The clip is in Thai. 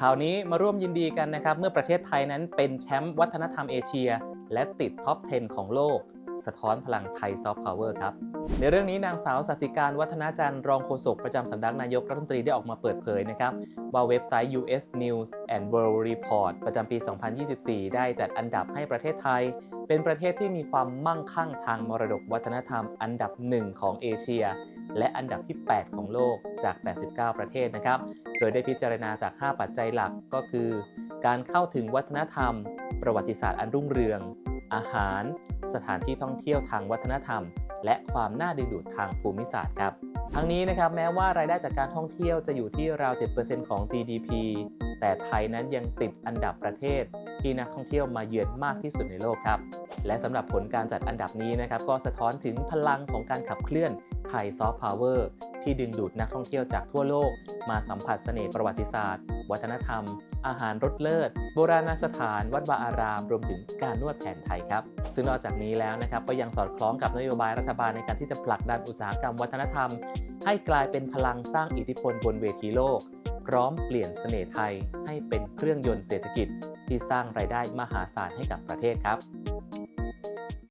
ข่าวนี้มาร่วมยินดีกันนะครับ เมื่อประเทศไทยนั้นเป็นแชมป์วัฒนธรรมเอเชีย และติดท็อป 10 ของโลก สะท้อนพลังไทยซอฟต์พาวเวอร์ครับในเรื่องนี้นางสาวสัสิการวัฒนาจันทร์รองโฆษกประจำสำนักนายกรัฐมนตรีได้ออกมาเปิดเผยนะครับว่าเว็บไซต์ US News and World Report ประจำปี 2024 ได้จัดอันดับให้ประเทศไทย เป็นประเทศที่มีความมั่งคั่งทางมรดกวัฒนธรรม อันดับหนึ่งของเอเชีย และอันดับที่ 8 ของโลกจาก 89 ประเทศนะครับ โดยได้พิจารณาจาก 5 ปัจจัยหลักก็คือ การเข้าถึงวัฒนธรรม ประวัติศาสตร์อันรุ่งเรือง อาหาร สถานที่ท่องเที่ยวทางวัฒนธรรม และความน่าดึงดูดทางภูมิศาสตร์ครับ ทั้งนี้นะครับแม้ว่ารายได้จากการท่องเที่ยวจะอยู่ที่ราว 7%ของ GDP แต่ไทยนั้นยังติดอันดับประเทศ ที่นักท่องเที่ยวมาเยือนมากที่สุดในโลกครับ และสำหรับผลการจัดอันดับนี้นะครับก็สะท้อนถึงพลังของการขับเคลื่อน ไทยซอฟต์พาวเวอร์ที่ดึงดูดนักท่องเที่ยวจากทั่วโลก มาสัมผัสเสน่ห์ประวัติศาสตร์ วัฒนธรรม อาหารรสเลิศ โบราณสถาน วัดวาอาราม รวมถึงการนวดแผนไทยครับ ซึ่งนอกจากนี้แล้วนะครับก็ยังสอดคล้องกับนโยบายรัฐบาลในการที่จะผลักดันอุตสาหกรรมวัฒนธรรม ให้กลายเป็นพลังสร้างอิทธิพลบนเวทีโลก พร้อมเปลี่ยนเสน่ห์ไทยให้เป็นเครื่องยนต์เศรษฐกิจที่สร้างรายได้มหาศาลให้กับประเทศครับ